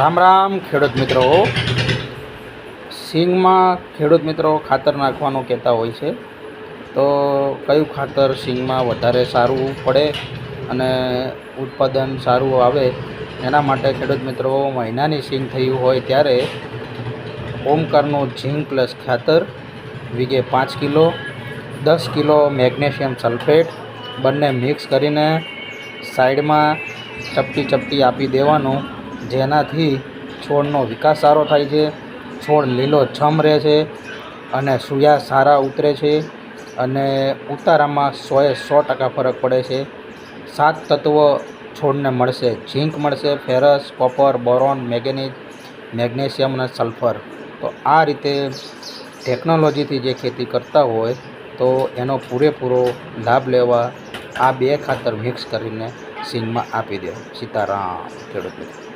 રામ રામ, ખેડૂત મિત્રો. સિંગમાં ખેડૂત મિત્રો ખાતર નાખવાનું કહેતા હોય છે. તો કયું ખાતર સિંગમાં વધારે સારું પડે અને ઉત્પાદન સારું આવે એના માટે ખેડૂત મિત્રો મહિનાની સિંગ થયું હોય ત્યારે ઓમકારનું ઝીંક પ્લસ ખાતર વીઘે પાંચ કિલો, દસ કિલો મેગ્નેશિયમ સલ્ફેટ બંને મિક્સ કરીને સાઈડમાં ચપટી ચપટી આપી દેવાનું. જેનાથી છોડનો વિકાસ સારો થાય છે, છોડ લીલો છમ રહે છે અને સૂયા સારા ઉતરે છે અને ઉતારામાં સોએ સો ટકા ફરક પડે છે. સાત તત્વો છોડને મળશે, ઝીંક મળશે, ferrous, copper, boron, manganese, magnesium અને સલ્ફર. તો આ રીતે ટેકનોલોજીથી જે ખેતી કરતા હોય તો એનો પૂરેપૂરો લાભ લેવા આ બે ખાતર મિક્સ કરીને સિંગમાં આપી દો. સીતારામ ખેડૂત મિત્રો.